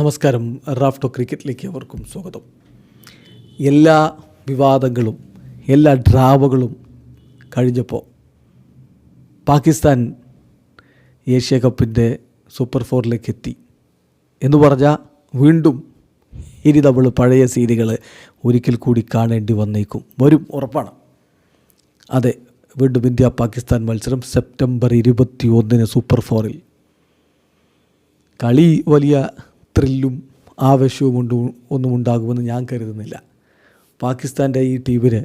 നമസ്കാരം. റാഫ്റ്റോ ക്രിക്കറ്റിലേക്ക് അവർക്കും സ്വാഗതം. എല്ലാ വിവാദങ്ങളും എല്ലാ ഡ്രാമകളും കഴിഞ്ഞപ്പോൾ പാകിസ്ഥാൻ ഏഷ്യ കപ്പിന്റെ സൂപ്പർ ഫോറിലേക്ക് എത്തി എന്ന് പറഞ്ഞാൽ വീണ്ടും ഇനി നമ്മൾ പഴയ സീനുകൾ ഒരിക്കൽ കൂടി കാണേണ്ടി വന്നേക്കും. വരും ഉറപ്പാണ്. അതെ വീണ്ടും ഇന്ത്യ പാകിസ്ഥാൻ മത്സരം സെപ്റ്റംബർ ഇരുപത്തി ഒന്നിന് സൂപ്പർ ഫോറിൽ. കളി വലിയ ത്രില്ലും ആവേശവും ഉണ്ട് ഒന്നും ഉണ്ടാകുമെന്ന് ഞാൻ കരുതുന്നില്ല. പാകിസ്ഥാന്റെ ഈ ടീമിന്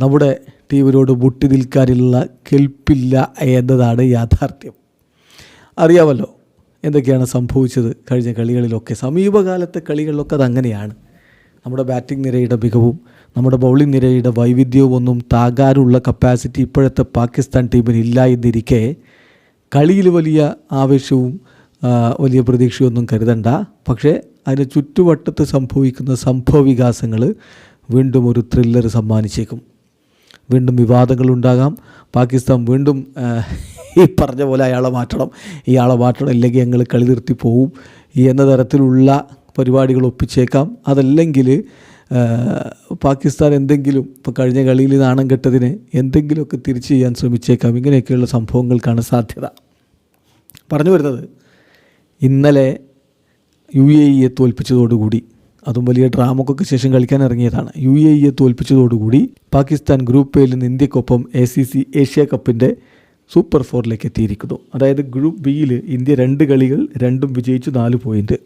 നമ്മുടെ ടീമിനോട് മുട്ടി നിൽക്കാനുള്ള കെൽപ്പില്ല എന്നതാണ് യാഥാർത്ഥ്യം. അറിയാമല്ലോ എന്തൊക്കെയാണ് സംഭവിച്ചത് കഴിഞ്ഞ കളികളിലൊക്കെ. സമീപകാലത്തെ കളികളിലൊക്കെ അതങ്ങനെയാണ്. നമ്മുടെ ബാറ്റിംഗ് നിരയുടെ മികവും നമ്മുടെ ബൗളിംഗ് നിരയുടെ വൈവിധ്യവും ഒന്നും താകാനുള്ള കപ്പാസിറ്റി ഇപ്പോഴത്തെ പാകിസ്ഥാൻ ടീമിന് ഇല്ല എന്നിരിക്കെ കളിയിൽ വലിയ ആവേശവും വലിയ പ്രതീക്ഷയൊന്നും കരുതണ്ട. പക്ഷേ അതിന് ചുറ്റുവട്ടത്ത് സംഭവിക്കുന്ന സംഭവ വികാസങ്ങൾ വീണ്ടും ഒരു ത്രില്ലർ സമ്മാനിച്ചേക്കും. വീണ്ടും വിവാദങ്ങളുണ്ടാകാം. പാകിസ്ഥാൻ വീണ്ടും ഈ പറഞ്ഞ പോലെ അയാളെ മാറ്റണം. ഇയാളെ മാറ്റണം ഇല്ലെങ്കിൽ ഞങ്ങൾ കളി നിർത്തി പോവും. എന്ന തരത്തിലുള്ള പരിപാടികൾ ഒപ്പിച്ചേക്കാം. അതല്ലെങ്കിൽ പാകിസ്ഥാൻ എന്തെങ്കിലും ഇപ്പോൾ കഴിഞ്ഞ കളിയിൽ നാണം കെട്ടതിന് എന്തെങ്കിലുമൊക്കെ തിരിച്ചു ചെയ്യാൻ ശ്രമിച്ചേക്കാം. ഇങ്ങനെയൊക്കെയുള്ള സംഭവങ്ങൾക്കാണ് സാധ്യത. പറഞ്ഞു വരുന്നത് ഇന്നലെ യു എ ഇയെ തോൽപ്പിച്ചതോടുകൂടി അതും വലിയ ഡ്രാമക്കൊക്കെ ശേഷം കളിക്കാൻ ഇറങ്ങിയതാണ്. യു എ ഇയെ തോൽപ്പിച്ചതോടുകൂടി പാകിസ്ഥാൻ ഗ്രൂപ്പ് എയിൽ നിന്ന് ഇന്ത്യക്കൊപ്പം എ സി സി ഏഷ്യ കപ്പിന്റെ സൂപ്പർ ഫോറിലേക്ക് എത്തിയിരിക്കുന്നു. അതായത് ഗ്രൂപ്പ് ബിയിൽ ഇന്ത്യ രണ്ട് കളികൾ രണ്ടും വിജയിച്ചു നാല് പോയിന്റ്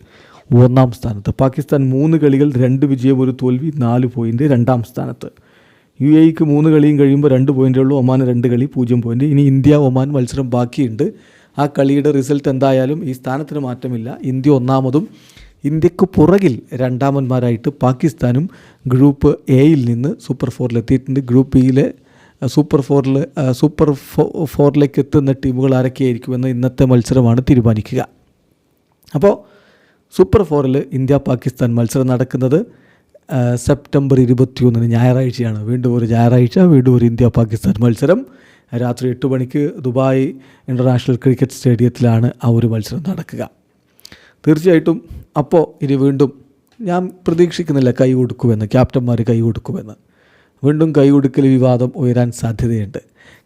ഒന്നാം സ്ഥാനത്ത്. പാകിസ്ഥാൻ മൂന്ന് കളികൾ രണ്ട് വിജയം ഒരു തോൽവി നാല് പോയിന്റ് രണ്ടാം സ്ഥാനത്ത്. യു എക്ക് മൂന്ന് കളിയും കഴിയുമ്പോൾ രണ്ട് പോയിന്റേ ഉള്ളൂ. രണ്ട് കളി പൂജ്യം പോയിന്റ് ഇനി ഇന്ത്യ ഒമാൻ മത്സരം ബാക്കിയുണ്ട്. ആ കളിയുടെ റിസൾട്ട് എന്തായാലും ഈ സ്ഥാനത്തിന് മാറ്റമില്ല. ഇന്ത്യ ഒന്നാമതും ഇന്ത്യയ്ക്ക് പുറകിൽ രണ്ടാമന്മാരായിട്ട് പാകിസ്ഥാനും ഗ്രൂപ്പ് എയിൽ നിന്ന് സൂപ്പർ ഫോറിലെത്തിയിട്ടുണ്ട് ഗ്രൂപ്പ് ബിയിലെ സൂപ്പർ ഫോറിൽ സൂപ്പർ ഫോ ഫോറിലേക്ക് എത്തുന്ന ടീമുകൾ ആരൊക്കെയായിരിക്കുമെന്ന് ഇന്നത്തെ മത്സരമാണ് തീരുമാനിക്കുക. അപ്പോൾ സൂപ്പർ ഫോറിൽ ഇന്ത്യ പാകിസ്ഥാൻ മത്സരം നടക്കുന്നത് സെപ്റ്റംബർ ഇരുപത്തിയൊന്നിന് ഞായറാഴ്ചയാണ്. വീണ്ടും ഒരു ഞായറാഴ്ച വീണ്ടും ഒരു ഇന്ത്യ പാകിസ്ഥാൻ മത്സരം. രാത്രി എട്ട് മണിക്ക് ദുബായ് ഇന്റർനാഷണൽ ക്രിക്കറ്റ് സ്റ്റേഡിയത്തിലാണ് ആ ഒരു മത്സരം നടക്കുക. തീർച്ചയായിട്ടും അപ്പോൾ ഇനി വീണ്ടും ഞാൻ പ്രതീക്ഷിക്കുന്നില്ല കൈ കൊടുക്കുമെന്ന് ക്യാപ്റ്റന്മാർ കൈ കൊടുക്കുമെന്ന്. വീണ്ടും കൈ കൊടുക്കൽ വിവാദം ഉയരാൻ സാധ്യതയുണ്ട്.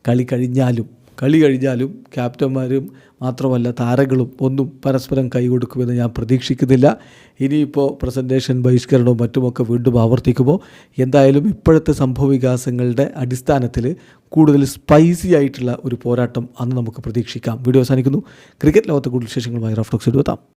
കളി കഴിഞ്ഞാലും കളി കഴിഞ്ഞാലും ക്യാപ്റ്റന്മാരും മാത്രമല്ല താരങ്ങളും ഒന്നും പരസ്പരം കൈ കൊടുക്കുമെന്ന് ഞാൻ പ്രതീക്ഷിക്കുന്നില്ല. ഇനിയിപ്പോൾ പ്രസന്റേഷൻ ബഹിഷ്കരണവും മറ്റുമൊക്കെ വീണ്ടും ആവർത്തിക്കുമോ? എന്തായാലും ഇപ്പോഴത്തെ സംഭവ വികാസങ്ങളുടെ അടിസ്ഥാനത്തിൽ കൂടുതൽ സ്പൈസി ആയിട്ടുള്ള ഒരു പോരാട്ടം അന്ന് നമുക്ക് പ്രതീക്ഷിക്കാം. വീഡിയോ അവസാനിക്കുന്നു. ക്രിക്കറ്റ് ലോകത്തെ കൂടുതൽ വിശേഷങ്ങളുമായി റഫ്ലോക്സ് എടുത്താം